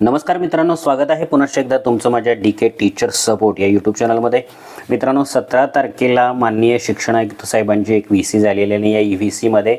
नमस्कार मित्रांनो स्वागत आहे. पुनश्च एकदा तुमचं माझ्या डी के टीचर सपोर्ट या यूट्यूब चॅनलमध्ये मित्रांनो सतरा तारखेला माननीय शिक्षण आयुक्त साहेबांची एक व्ही सी झालेली आहे आणि या ई व्ही सीमध्ये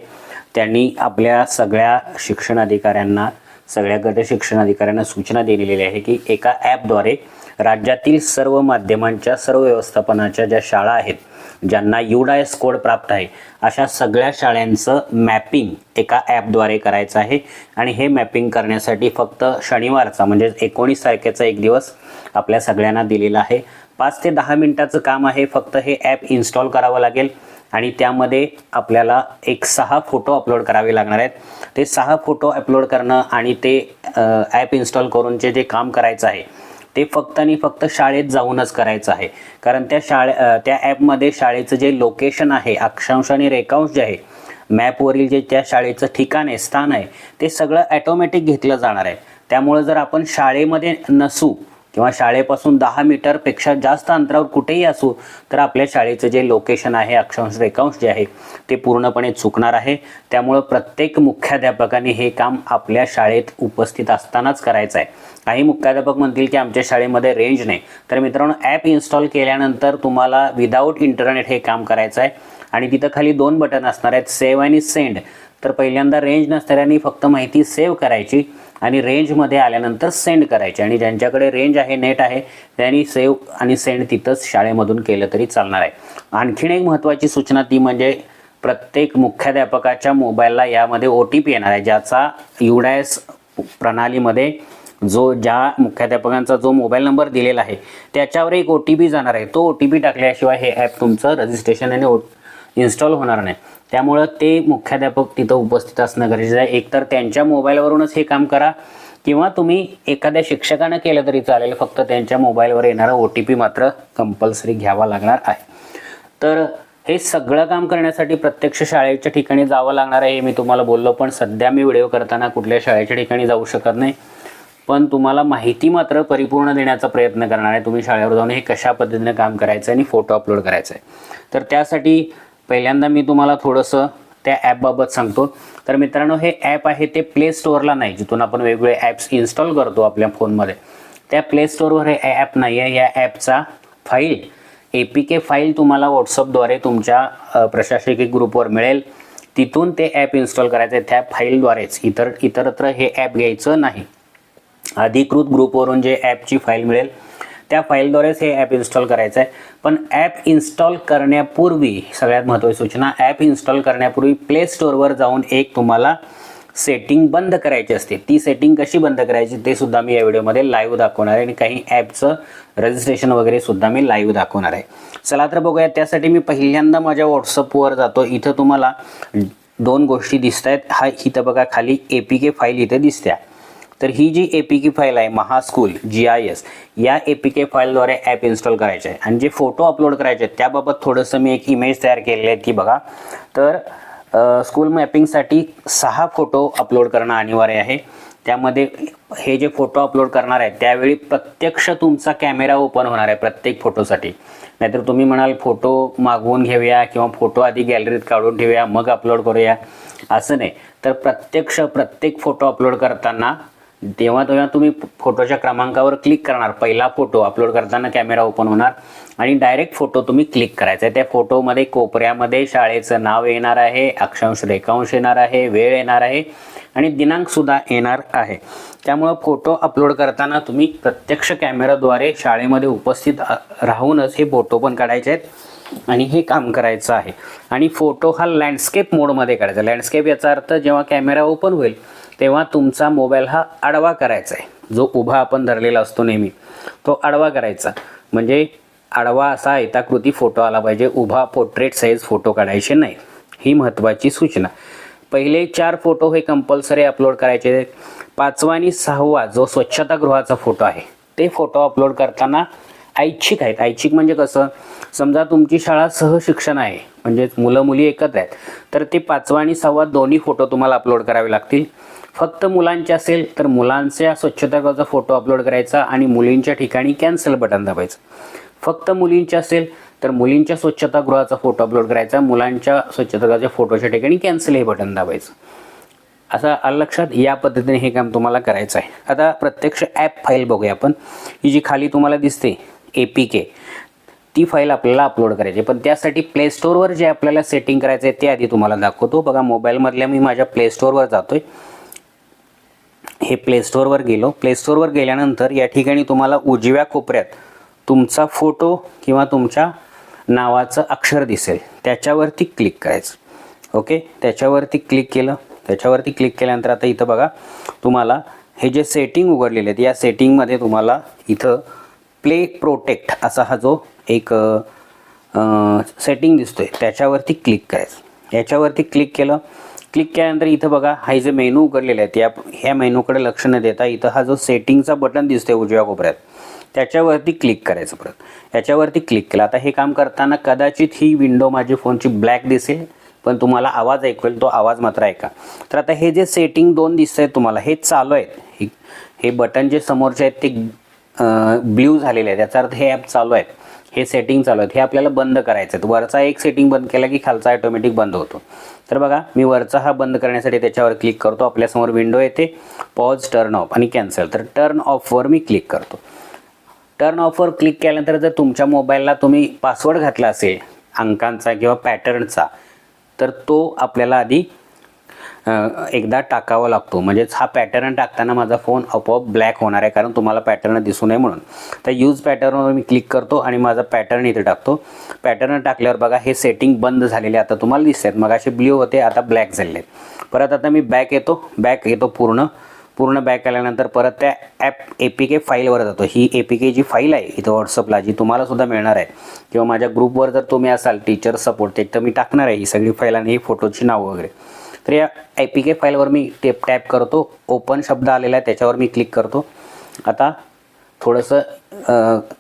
त्यांनी आपल्या सगळ्या शिक्षण अधिकाऱ्यांना सगळ्या गट शिक्षण अधिकाऱ्यांना सूचना दिलेली आहे की एका ॲपद्वारे राज्यातील सर्व माध्यमांच्या सर्व व्यवस्थापनाच्या ज्या शाळा आहेत ज्यांना युडायस कोड प्राप्त आहे अशा सगळ्या शाळांचं मॅपिंग एका ॲपद्वारे करायचं आहे. आणि हे मॅपिंग करण्यासाठी फक्त शनिवारचा म्हणजे एकोणीस तारखेचा एक दिवस आपल्या सगळ्यांना दिलेला आहे. पाच ते दहा मिनटाचं काम आहे फक्त हे ॲप इन्स्टॉल करावं लागेल. आणि त्यामध्ये आपल्याला एक सहा फोटो अपलोड करावे लागणार आहेत. ते सहा फोटो अपलोड करणं आणि ते ॲप इन्स्टॉल करूनचे जे काम करायचं आहे ते फक्त आणि फक्त शाळेत जाऊनच करायचं आहे. कारण त्या शाळे त्या ॲपमध्ये शाळेचं जे लोकेशन आहे अक्षांश आणि रेखांश जे आहे मॅपवरील जे त्या शाळेचं ठिकाण आहे स्थान आहे ते सगळं ॲटोमॅटिक घेतलं जाणार आहे. त्यामुळं जर आपण शाळेमध्ये नसू किंवा शाळेपासून दहा मीटरपेक्षा जास्त अंतरावर कुठेही असू तर आपल्या शाळेचं जे लोकेशन आहे अक्षांश रेखांश जे आहे ते पूर्णपणे चुकणार आहे. त्यामुळं प्रत्येक मुख्याध्यापकाने हे काम आपल्या शाळेत उपस्थित असतानाच करायचं आहे. काही मुख्याध्यापक म्हणतील की आमच्या शाळेमध्ये रेंज नाही. तर मित्रांनो ॲप इन्स्टॉल केल्यानंतर तुम्हाला विदाऊट इंटरनेट हे काम करायचं आहे. आणि तिथं खाली दोन बटन असणार आहेत सेव्ह आणि सेंड तर पहिल्यांदा रेंज नसणाऱ्यांनी फक्त माहिती सेव्ह करायची. आणि रेंजमध्ये आल्यानंतर सेंड करायचे. आणि ज्यांच्याकडे रेंज आहे नेट आहे त्यांनी सेव्ह आणि सेंड तिथंच शाळेमधून केलं तरी चालणार आहे. आणखीन एक महत्त्वाची सूचना ती म्हणजे प्रत्येक मुख्याध्यापकाच्या मोबाईलला यामध्ये ओ टी पी येणार आहे ज्याचा युडायस प्रणालीमध्ये जो ज्या मुख्याध्यापकांचा जो मोबाईल नंबर दिलेला आहे त्याच्यावर एक ओ टी पी जाणार आहे. तो ओ टी पी टाकल्याशिवाय हे ॲप तुमचं रजिस्ट्रेशन आणि ओ इन्स्टॉल होणार नाही. त्यामुळं ते मुख्याध्यापक तिथं उपस्थित असणं गरजेचं आहे. एकतर त्यांच्या मोबाईलवरूनच हे काम करा किंवा तुम्ही एखाद्या शिक्षकानं केलं तरी चालेल फक्त त्यांच्या मोबाईलवर येणारा ओ टी पी मात्र कंपल्सरी घ्यावा लागणार आहे. तर हे सगळं काम करण्यासाठी प्रत्यक्ष शाळेच्या ठिकाणी जावं लागणार आहे हे मी तुम्हाला बोललो पण सध्या मी व्हिडिओ करताना कुठल्या शाळेच्या ठिकाणी जाऊ शकत नाही. पण तुम्हाला माहिती मात्र परिपूर्ण देण्याचा प्रयत्न करणार आहे. तुम्ही शाळेवर जाऊन हे कशा पद्धतीने काम करायचं आहे आणि फोटो अपलोड करायचा आहे. तर त्यासाठी पहिल्यांदा मी तुम्हाला थोडंसं त्या ॲपबाबत सांगतो. तर मित्रांनो हे ॲप आहे ते प्ले स्टोअरला नाही जिथून आपण वेगवेगळे ॲप्स इन्स्टॉल करतो आपल्या फोनमध्ये. त्या प्ले स्टोअरवर हे ॲप नाही आहे. या ॲपचा file A P K file तुम्हाला व्हॉट्सअपद्वारे तुमच्या प्रशासकीय ग्रुपवर मिळेल. तिथून ते ॲप इन्स्टॉल करायचं आहे. त्या फाईलद्वारेच इतर इतरत्र हे ॲप घ्यायचं नाही. अधिकृत ग्रुपवरून जे ॲपची फाईल मिळेल त्या फाईलद्वारेच हे ॲप इन्स्टॉल करायचं आहे पण ॲप इन्स्टॉल करण्यापूर्वी सगळ्यात महत्त्वाची सूचना ॲप इन्स्टॉल करण्यापूर्वी प्ले स्टोअरवर जाऊन एक तुम्हाला सेटिंग बंद करायची असते. ती सेटिंग कशी बंद करायची ते सुद्धा मी या व्हिडिओमध्ये लाईव्ह दाखवणार आहे आणि काही ॲपचं रजिस्ट्रेशन वगैरे सुद्धा मी लाईव्ह दाखवणार आहे. चला तर बघूया त्यासाठी मी पहिल्यांदा माझ्या व्हॉट्सअपवर जातो. इथं तुम्हाला दोन गोष्टी दिसत आहेत हा इथं बघा खाली ए पी के फाईल इथे दिसत्या. तर ही जी ए पी के फाईल आहे महास्कूल जी आय एस या ए पी के फाईलद्वारे ॲप इन्स्टॉल करायचे आहे. आणि जे फोटो अपलोड करायचे आहेत त्याबाबत थोडंसं मी एक इमेज तयार केलेली आहे की बघा. तर स्कूल मॅपिंगसाठी सहा फोटो अपलोड करणं अनिवार्य आहे. त्यामध्ये हे जे फोटो अपलोड करणार आहे त्यावेळी प्रत्यक्ष तुमचा कॅमेरा ओपन होणार आहे प्रत्येक फोटोसाठी नाहीतर तुम्ही म्हणाल फोटो मागवून घेऊया किंवा फोटो आधी गॅलरीत काढून ठेवूया मग अपलोड करूया. असं नाही. तर प्रत्यक्ष प्रत्येक फोटो अपलोड करताना तेव्हा तेव्हा तुम्ही फोटोच्या क्रमांकावर क्लिक करणार. पहिला फोटो अपलोड करताना कॅमेरा ओपन होणार आणि डायरेक्ट फोटो तुम्ही क्लिक करायचा आहे. त्या फोटोमध्ये कोपऱ्यामध्ये शाळेचं नाव येणार आहे अक्षांश रेखांश येणार आहे वेळ येणार आहे आणि दिनांकसुद्धा येणार आहे. त्यामुळं फोटो अपलोड करताना तुम्ही प्रत्यक्ष कॅमेराद्वारे शाळेमध्ये उपस्थित राहूनच हे फोटो पण काढायचे आहेत आणि हे काम करायचं आहे. आणि फोटो हा लँडस्केप मोडमध्ये काढायचा. लँडस्केप याचा अर्थ जेव्हा कॅमेरा ओपन होईल तेव्हा तुमचा मोबाईल हा आडवा करायचा आहे. जो उभा आपण धरलेला असतो नेहमी तो आडवा करायचा. म्हणजे आडवा असा आयताकृती फोटो आला पाहिजे उभा पोर्ट्रेट साईज फोटो काढायचे नाही. ही महत्त्वाची सूचना. पहिले चार फोटो हे कंपल्सरी अपलोड करायचे. पाचवा आणि सहावा जो स्वच्छतागृहाचा फोटो आहे ते फोटो अपलोड करताना ऐच्छिक आहेत. ऐच्छिक म्हणजे कसं? समजा तुमची शाळा सहशिक्षण आहे म्हणजेच मुलं मुली एकत्र आहेत तर ते पाचवा आणि सहावा दोन्ही फोटो तुम्हाला अपलोड करावे लागतील. फक्त मुलांचे असेल तर मुलांच्या स्वच्छतागृहाचा फोटो अपलोड करायचा आणि मुलींच्या ठिकाणी कॅन्सल बटन दाबायचं. फक्त मुलींचे असेल तर मुलींच्या स्वच्छतागृहाचा फोटो अपलोड करायचा मुलांच्या स्वच्छतागृहाच्या फोटोच्या ठिकाणी कॅन्सल हे बटन दाबायचं. असं लक्षात? या पद्धतीने हे काम तुम्हाला करायचं आहे. आता प्रत्यक्ष ॲप फाईल बघूया आपण. ही जी खाली तुम्हाला दिसते ए पी के ती फाईल आपल्याला अपलोड करायची आहे. पण त्यासाठी प्ले स्टोअरवर जे आपल्याला सेटिंग करायचं आहे ते आधी तुम्हाला दाखवतो. बघा मोबाईलमधल्या मी माझ्या प्ले स्टोअरवर जातो आहे हे प्ले स्टोअरवर गेलो. प्ले स्टोअरवर गेल्यानंतर या ठिकाणी तुम्हाला उजव्या कोपऱ्यात तुमचा फोटो किंवा तुमच्या नावाचं अक्षर दिसेल. त्याच्यावरती क्लिक करायचं. ओके त्याच्यावरती क्लिक केलं. त्याच्यावरती क्लिक केल्यानंतर आता इथं बघा तुम्हाला हे जे सेटिंग उघडलेले आहेत या सेटिंगमध्ये तुम्हाला इथं प्ले प्रोटेक्ट असा हा जो एक सेटिंग दिसतोय त्याच्यावरती क्लिक करायचं. याच्यावरती क्लिक केलं क्लिक केल्यानंतर इथं बघा हा जे मेनू उघडलेले आहेत त्या ह्या मेनूकडे लक्ष न देता इथं हा जो सेटिंगचा बटन दिसतोय उजव्या कोपऱ्यात त्याच्यावरती क्लिक करायचं परत. याच्यावरती क्लिक केलं. आता हे काम करताना कदाचित ही विंडो माझी फोनची ब्लॅक दिसेल पण तुम्हाला आवाज ऐकू येईल तो आवाज मात्र ऐका. तर आता हे जे सेटिंग दोन दिसत आहेत तुम्हाला हे चालू आहेत. हे- बटन जे समोरचे आहेत ते ब्ल्यू झालेले आहेत. याचा अर्थ हे ॲप चालू आहेत. हे सेटिंग चालू आहेत. हे आपल्याला बंद करायचं आहे वरचा एक सेटिंग बंद केला की खालचा ऑटोमॅटिक बंद होतो. तर बघा मी वरचा हा बंद करण्यासाठी त्याच्यावर क्लिक करतो. आपल्यासमोर विंडो येते. पॉज टर्न ऑफ आणि कॅन्सल तर टर्न ऑफवर मी क्लिक करतो. टर्न ऑफवर क्लिक केल्यानंतर जर तुमच्या मोबाईलला तुम्ही पासवर्ड घातला असेल अंकांचा किंवा पॅटर्नचा तर तो आपल्याला आधी एकदा टाकावा लागतो. म्हणजेच हा पॅटर्न टाकताना माझा फोन आपोआप ब्लॅक होणार आहे कारण तुम्हाला पॅटर्न दिसू नये म्हणून. तर यूज पॅटर्नवर मी क्लिक करतो आणि माझा पॅटर्न इथे टाकतो. पॅटर्न टाकल्यावर बघा हे सेटिंग बंद झालेले आता तुम्हाला दिसत आहेत. मग असे ब्ल्यू होते आता ब्लॅक झालेले आहेत. परत आता मी बॅक येतो. बॅक येतो पूर्ण. पूर्ण बॅक आल्यानंतर परत त्या ॲप ए पी के फाईलवर जातो. ही ए पी के जी फाईल आहे इथं व्हॉट्सअपला जी तुम्हाला सुद्धा मिळणार आहे. किंवा माझ्या ग्रुपवर जर तुम्ही असाल टीचर सपोर्ट ते तर मी टाकणार आहे ही सगळी फाईल आणि ही फोटोची नावं वगैरे. तर या ए पी के फाईलवर मी टेप टॅप करतो. ओपन शब्द आलेला आहे त्याच्यावर मी क्लिक करतो. आता थोडंसं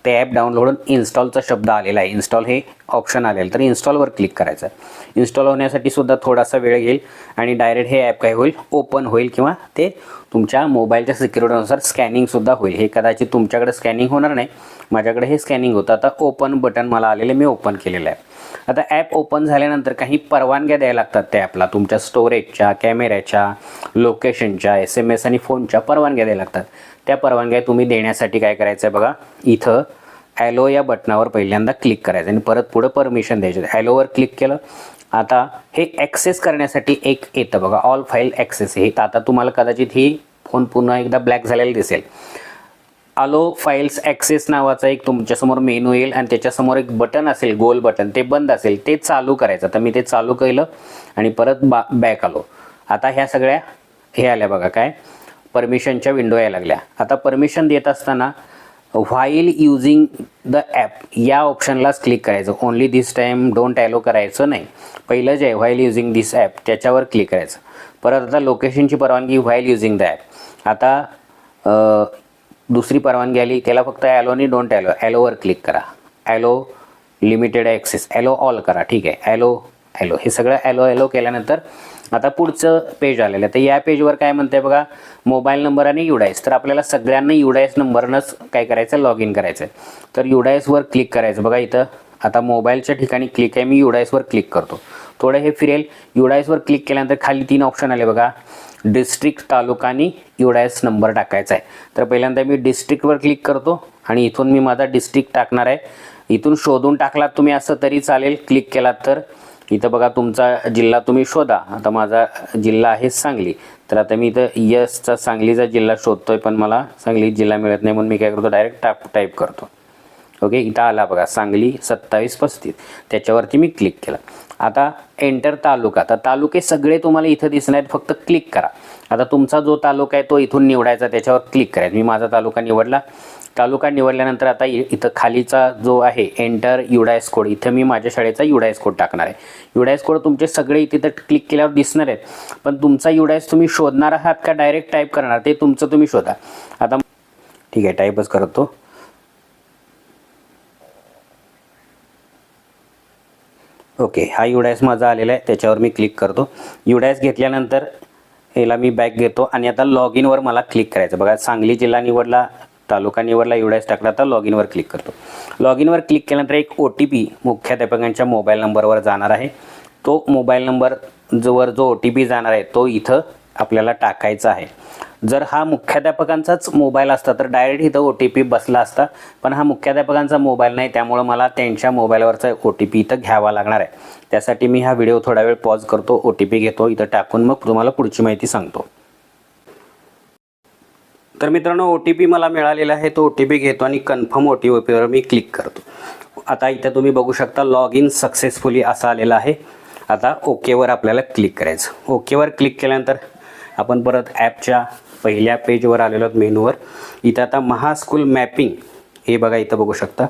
ते ॲप डाउनलोडून इन्स्टॉलचा शब्द आलेला आहे. इन्स्टॉल हे ऑप्शन आलेलं तर इन्स्टॉलवर क्लिक करायचं आहे. इन्स्टॉल होण्यासाठी सुद्धा थोडासा वेळ घेईल आणि डायरेक्ट हे ॲप काय होईल? ओपन होईल किंवा ते तुमच्या मोबाईलच्या सिक्युरिटीनुसार स्कॅनिंगसुद्धा होईल. हे कदाचित तुमच्याकडे स्कॅनिंग होणार नाही. माझ्याकडे हे स्कॅनिंग होतं. आता ओपन बटन मला आलेलं मी ओपन केलेलं आहे. आता ॲप ओपन झाल्यानंतर काही परवानग्या द्यायला लागतात त्या ॲपला तुमच्या स्टोरेजच्या कॅमेऱ्याच्या लोकेशनच्या एस एम एस आणि फोनच्या परवानग्या द्यायला लागतात. त्या परवानग्या तुम्ही देण्यासाठी काय करायचं आहे बघा इथं ॲलो या बटनावर पहिल्यांदा क्लिक करायचं आणि परत पुढं परमिशन द्यायचं. ॲलोवर क्लिक केलं आता हे ॲक्सेस करण्यासाठी एक येतं बघा ऑल फाईल ॲक्सेस हे तर आता तुम्हाला कदाचित ही फोन पुन्हा एकदा ब्लॅक झालेला दिसेल. आलो फाईल्स ॲक्सेस नावाचा एक तुमच्यासमोर मेनू येईल आणि त्याच्यासमोर एक बटन असेल गोल बटन ते बंद असेल ते चालू करायचं. तर मी ते चालू केलं आणि परत बा बॅक आलो. आता ह्या सगळ्या हे आल्या बघा काय? परमिशनच्या विंडो यायला लागल्या. आता परमिशन देत असताना व्हाईल युझिंग द ॲप या ऑप्शनलाच क्लिक करायचं. Only this time don't allow करायचं नाही. पहिलं जे आहे व्हाईल युझिंग दिस ॲप त्याच्यावर क्लिक करायचं. परत आता लोकेशनची परवानगी व्हाईल युझिंग द ॲप आता दुसरी परवानगी आली त्याला फक्त ॲलो आणि डोंट ॲलो. ॲलोवर क्लिक करा. Allow limited access. Allow all करा. ठीक आहे. Allow allow. हे सगळं ॲलो ॲलो केल्यानंतर आता पुढचं पेज आलेलं आहे. तर या पेजवर काय म्हणते बघा मोबाईल नंबर आणि युडायस. तर आपल्याला सगळ्यांना युडायस नंबरनंच काय करायचं लॉग इन करायचं आहे तर युडायसवर क्लिक करायचं. बघा इथं आता मोबाईलच्या ठिकाणी क्लिक आहे. मी युडायसवर क्लिक करतो. थोडं हे फिरेल. युडायसवर क्लिक केल्यानंतर खाली तीन ऑप्शन आले बघा. डिस्ट्रिक्ट तालुका आणि युडायस नंबर टाकायचा आहे. तर पहिल्यांदा मी डिस्ट्रिक्टवर क्लिक करतो आणि इथून मी माझा डिस्ट्रिक्ट टाकणार आहे. इथून शोधून टाकलात तुम्ही असं तरी चालेल. क्लिक केलात तर इथं बघा तुमचा जिल्हा तुम्ही शोधा. आता माझा जिल्हा आहे सांगली. तर आता मी इथं यसचा सांगलीचा जिल्हा शोधतोय पण मला सांगली जिल्हा मिळत नाही म्हणून मी काय करतो? डायरेक्ट टाप टाईप करतो. ओके इथं आला बघा सांगली सत्तावीस पस्तीस. त्याच्यावरती मी क्लिक केला. आता एंटर तालुका. तर तालुके सगळे तुम्हाला इथं दिसणार आहेत फक्त क्लिक करा. आता तुमचा जो तालुका आहे तो इथून निवडायचा त्याच्यावर क्लिक करायचं मी माझा तालुका निवडला. तालुका निवडल्यानंतर आता इथं खालीचा जो आहे एंटर युडायस कोड इथं मी माझ्या शाळेचा युडायस कोड टाकणार आहे. युडायस कोड तुमचे सगळे इथे तर क्लिक केल्यावर दिसणार आहेत. पण तुमचा युडायस तुम्ही शोधणार आहात का? डायरेक्ट टाईप करणार ते तुमचं तुम्ही शोधा. आता ठीक आहे टाईपच करतो. ओके हा युडायस माझा आलेला आहे त्याच्यावर मी क्लिक करतो. युडायस घेतल्यानंतर याला मी बॅक घेतो आणि आता लॉग इनवर मला क्लिक करायचं. बघा सांगली जिल्हा निवडला तालुका निवडला युडायस टाकला आता लॉग इनवर क्लिक करतो. लॉग इनवर क्लिक केल्यानंतर एक ओ टी पी मुख्याध्यापकांच्या मोबाईल नंबरवर जाणार आहे. तो मोबाईल नंबर जोवर जो ओ टी पी जाणार आहे तो इथं आपल्याला टाकायचा आहे. जर हा मुख्याध्यापकांचाच मोबाईल असता तर डायरेक्ट इथं ओ टी पी बसला असता पण हा मुख्याध्यापकांचा मोबाईल नाही त्यामुळं मला त्यांच्या मोबाईलवरचा ओ टी पी इथं घ्यावा लागणार आहे. त्यासाठी मी हा व्हिडिओ थोडा वेळ पॉज करतो ओ टी पी घेतो इथं टाकून मग तुम्हाला पुढची माहिती सांगतो. तर मित्रांनो ओ टी पी मला मिळालेला आहे तो ओ टी पी घेतो आणि कन्फर्म ओ टी पीवर मी क्लिक करतो. आता इथं तुम्ही बघू शकता लॉग इन सक्सेसफुली असं आलेलं आहे. आता ओकेवर आपल्याला क्लिक करायचं. ओकेवर क्लिक केल्यानंतर आपण परत ॲपच्या पहिल्या पेजवर आलेलो आहोत मेनूवर. इथं आता महास्कूल मॅपिंग हे बघा इथं बघू शकता.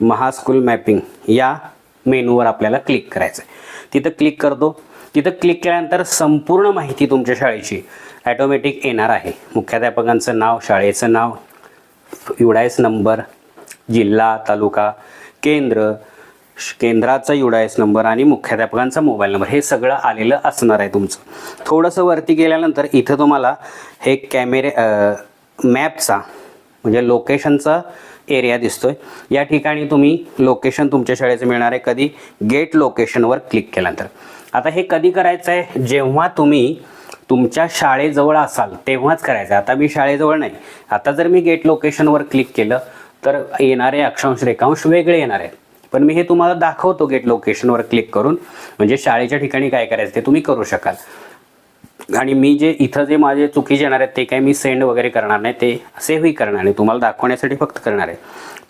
महास्कूल मॅपिंग या मेनूवर आपल्याला क्लिक करायचं आहे तिथं क्लिक करतो. तिथं क्लिक केल्यानंतर संपूर्ण माहिती तुमच्या शाळेची ॲटोमॅटिक येणार आहे. मुख्याध्यापकांचं नाव शाळेचं नाव युडायस नंबर जिल्हा तालुका केंद्र श- केंद्राचा एस नंबर आणि मुख्याध्यापकांचा मोबाईल नंबर हे सगळं आलेलं असणार आहे तुमचं. थोडंसं वरती गेल्यानंतर इथं तुम्हाला हे कॅमेरे मॅपचा म्हणजे लोकेशनचा एरिया दिसतोय. या ठिकाणी तुम्ही लोकेशन तुमच्या शाळेचं मिळणार आहे. कधी? गेट लोकेशनवर क्लिक केल्यानंतर. आता हे कधी करायचं आहे? जेव्हा तुम्ही तुमच्या शाळेजवळ असाल तेव्हाच करायचं आता मी शाळेजवळ नाही. आता जर मी गेट लोकेशनवर क्लिक केलं तर येणारे अक्षांश रेखांश वेगळे येणार आहेत. पण मी हे तुम्हाला दाखवतो गेट लोकेशनवर क्लिक करून. म्हणजे शाळेच्या ठिकाणी काय करायचं ते तुम्ही करू शकाल. आणि मी जे इथं जे माझे चुकीचे येणार आहेत ते काय मी सेंड वगैरे करणार नाही ते सेव्हही करणार नाही. तुम्हाला दाखवण्यासाठी फक्त करणार आहे.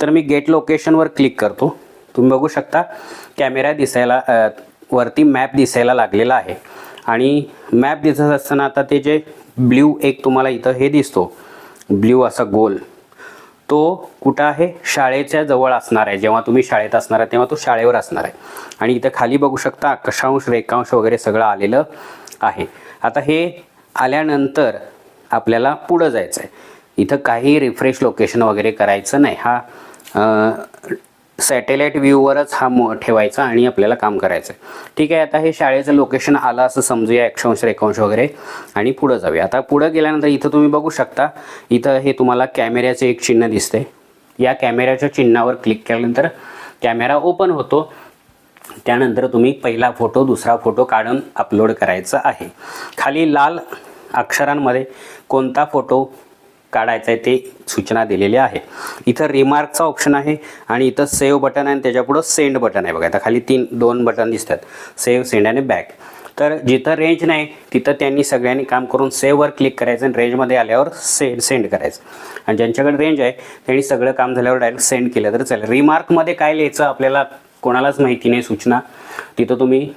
तर मी गेट लोकेशनवर क्लिक करतो. तुम्ही बघू शकता कॅमेरा दिसायला वरती मॅप दिसायला लागलेला आहे. आणि मॅप दिसत असताना आता ते जे ब्ल्यू एक तुम्हाला इथं हे दिसतो. ब्ल्यू असा गोल. तो कुठं आहे? शाळेच्या जवळ असणार आहे. जेव्हा तुम्ही शाळेत असणार आहे तेव्हा तो शाळेवर असणार आहे. आणि इथं खाली बघू शकता अक्षांश रेखांश वगैरे सगळं आलेलं आहे. आता हे आल्यानंतर आपल्याला पुढं जायचं आहे इथं काही रिफ्रेश लोकेशन वगैरे करायचं नाही. हा सॅटेलाईट व्ह्यूवरच हा मो ठेवायचा आणि आपल्याला काम करायचं आहे ठीक आहे आता हे शाळेचं लोकेशन आलं असं समजूया अक्षांश रेखांश वगैरे. आणि पुढं जाऊया. आता पुढं गेल्यानंतर इथं तुम्ही बघू शकता इथं हे तुम्हाला कॅमेऱ्याचं एक चिन्ह दिसते या कॅमेऱ्याच्या चिन्हावर क्लिक केल्यानंतर कॅमेरा ओपन होतो. त्यानंतर तुम्ही पहिला फोटो दुसरा फोटो काढून अपलोड करायचा आहे. खाली लाल अक्षरांमध्ये कोणता फोटो काढायचं आहे ते सूचना दिलेली आहे. इथं रिमार्कचा ऑप्शन आहे आणि इथं सेव्ह बटन आहे आणि त्याच्यापुढं सेंड बटन आहे. बघा आता खाली तीन दोन बटन दिसतात. सेव्ह सेंड आणि बॅक तर जिथं रेंज नाही तिथं त्यांनी सगळ्यांनी काम करून सेव्हवर क्लिक करायचं आणि रेंजमध्ये आल्यावर से सेंड करायचं. आणि ज्यांच्याकडे रेंज आहे त्यांनी सगळं काम झाल्यावर डायरेक्ट सेंड केलं तर चालेल. रिमार्कमध्ये काय लिहायचं आपल्याला कोणालाच माहिती नाही सूचना. तिथं तुम्ही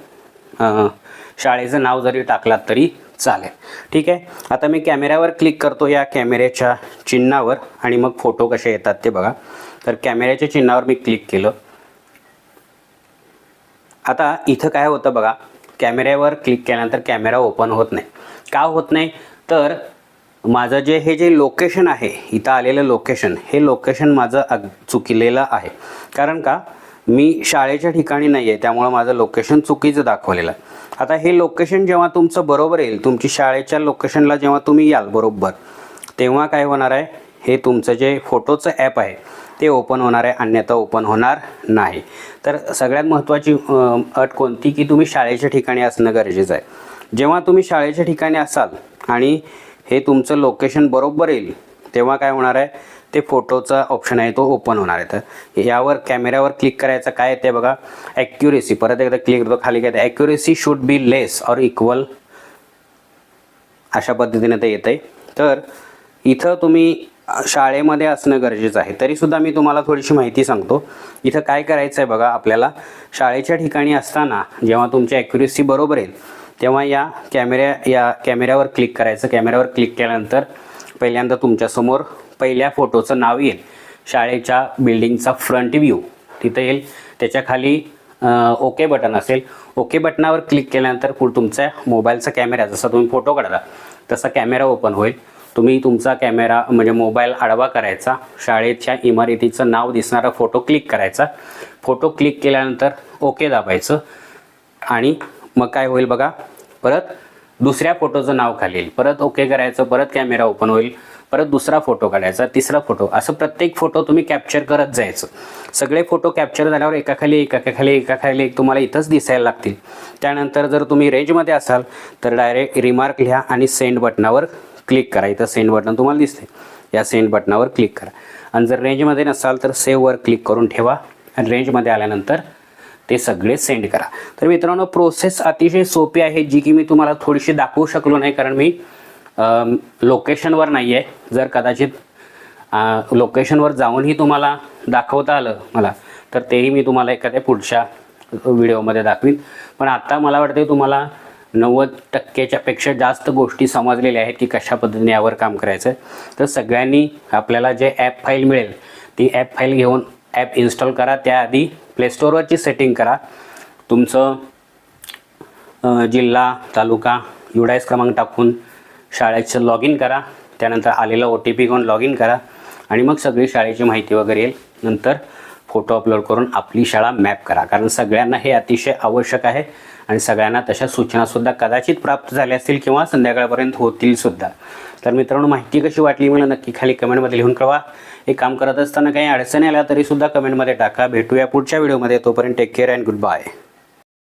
शाळेचं नाव जरी टाकलात तरी चालेल. ठीक आहे? आता मी कॅमेऱ्यावर क्लिक करतो या कॅमेऱ्याच्या चिन्हावर आणि मग फोटो कसे येतात ते बघा. तर कॅमेऱ्याच्या चिन्हावर मी क्लिक केलं. आता इथं काय होतं बघा कॅमेऱ्यावर क्लिक केल्यानंतर कॅमेरा ओपन होत नाही. का होत नाही? तर माझं जे हे जे लोकेशन आहे इथं आलेलं लोकेशन हे लोकेशन माझं अग चुकलेलं आहे. कारण का? मी शाळेच्या ठिकाणी नाही आहे त्यामुळं माझं लोकेशन चुकीचं दाखवलेलं आहे. आता हे लोकेशन जेव्हा तुमचं बरोबर येईल तुमची शाळेच्या लोकेशनला जेव्हा तुम्ही याल बरोबर तेव्हा काय होणार आहे? हे तुमचं जे फोटोचं ॲप आहे ते ओपन होणार आहे अन्यथा ओपन होणार नाही. तर सगळ्यात महत्त्वाची अट कोणती की तुम्ही शाळेच्या ठिकाणी असणं गरजेचं आहे. जेव्हा तुम्ही शाळेच्या ठिकाणी असाल आणि हे तुमचं लोकेशन बरोबर येईल तेव्हा काय होणार आहे? ते फोटोचा ऑप्शन आहे तो ओपन होणार आहे. तर यावर कॅमेऱ्यावर क्लिक करायचं काय ते बघा. ॲक्युरेसी परत एकदा क्लिक करतो खाली काय accuracy should be less or equal अशा पद्धतीने ते येतं आहे तर इथं तुम्ही शाळेमध्ये असणं गरजेचं आहे. तरीसुद्धा मी तुम्हाला थोडीशी माहिती सांगतो. इथं काय करायचं आहे बघा आपल्याला. शाळेच्या ठिकाणी असताना जेव्हा तुमची ॲक्युरेसी बरोबर येईल तेव्हा या कॅमेऱ्या या कॅमेऱ्यावर क्लिक करायचं. कॅमेऱ्यावर क्लिक केल्यानंतर पहिल्यांदा तुमच्यासमोर पहिल्या फोटोचं नाव येईल. शाळेच्या बिल्डिंगचा फ्रंट व्ह्यू. तिथं येईल. त्याच्याखाली ओके बटन असेल. ओके बटनावर क्लिक केल्यानंतर पुढे तुमच्या मोबाईलचा कॅमेरा जसा तुम्ही फोटो काढला तसा कॅमेरा ओपन होईल. तुम्ही तुमचा कॅमेरा म्हणजे मोबाईल आडवा करायचा. शाळेच्या इमारतीचं नाव दिसणारा फोटो क्लिक करायचा. फोटो क्लिक केल्यानंतर ओके दाबायचं. आणि मग काय होईल बघा? परत दुसऱ्या फोटोचं नाव खाली येईल. परत ओके करायचं परत कॅमेरा ओपन होईल. परत दुसरा फोटो काढायचा तिसरा फोटो. असं प्रत्येक फोटो तुम्ही कॅप्चर करत जायचं. सगळे फोटो कॅप्चर झाल्यावर एकाखाली एकाखाली एकाखाली एक तुम्हाला इथंच दिसायला लागतील. त्यानंतर जर तुम्ही रेंजमध्ये असाल तर डायरेक्ट रिमार्क लिहा आणि सेंड बटनावर क्लिक करा. इथं सेंड बटन तुम्हाला दिसते या सेंड बटनावर क्लिक करा. आणि जर रेंजमध्ये नसाल तर सेव्हवर क्लिक करून ठेवा आणि रेंजमध्ये आल्यानंतर ते सगळे सेंड करा. तर मित्रांनो प्रोसेस अतिशय सोपी आहे जी की मी तुम्हाला थोडीशी दाखवू शकलो नाही कारण मी लोकेशनवर नाही आहे जर कदाचित लोकेशनवर जाऊनही तुम्हाला दाखवता आलं मला तर तेही मी तुम्हाला एखाद्या पुढच्या व्हिडिओमध्ये दाखवीन. पण आत्ता मला वाटते तुम्हाला नव्वद टक्क्याच्यापेक्षा जास्त गोष्टी समजलेल्या आहेत की कशा पद्धतीने यावर काम करायचं आहे तर सगळ्यांनी आपल्याला जे ॲप फाईल मिळेल ती ॲप फाईल घेऊन ॲप इन्स्टॉल करा. त्याआधी प्लेस्टोरवरची सेटिंग करा. तुमचं जिल्हा तालुका युडायस क्रमांक टाकून शाळेचं लॉग इन करा. त्यानंतर आलेला ओ टी पी घेऊन लॉग इन करा. आणि मग सगळी शाळेची माहिती वगैरे येईल. नंतर फोटो अपलोड करून आपली शाळा मॅप करा. कारण सगळ्यांना हे अतिशय आवश्यक आहे. आणि सगळ्यांना तशा सूचनासुद्धा कदाचित प्राप्त झाल्या असतील किंवा संध्याकाळपर्यंत होतील सुद्धा. तर मित्रांनो माहिती कशी वाटली मला नक्की खाली कमेंटमध्ये लिहून कळवा. हे काम करत असताना काही अडचणी आल्या तरीसुद्धा कमेंटमध्ये टाका. भेटूया पुढच्या व्हिडिओमध्ये तोपर्यंत take care and good bye